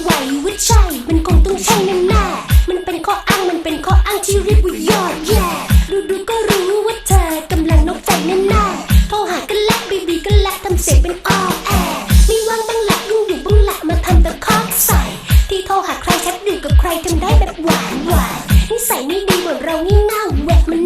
ไหวว่าใช่ มันคงต้องใช่แน่แน่มันเป็นข้ออ้าง มันเป็นข้ออ้างที่เรียกว่ายอดแย่ดูดูก็รู้ว่าเธอกำลังนอกใจแน่แน่โทรหากันละบีบีก็และทำเสียงเป็นอ้อแอไม่ว่างบ้างละยุ่งอยู่บ้างละมาทำแต่คอกใส่ ที่โทรหาใครแชทดูกับใครทำได้แบบหวานหวานนิสัยไม่ดีเหมือนเรานี่เง่าเหวกมัน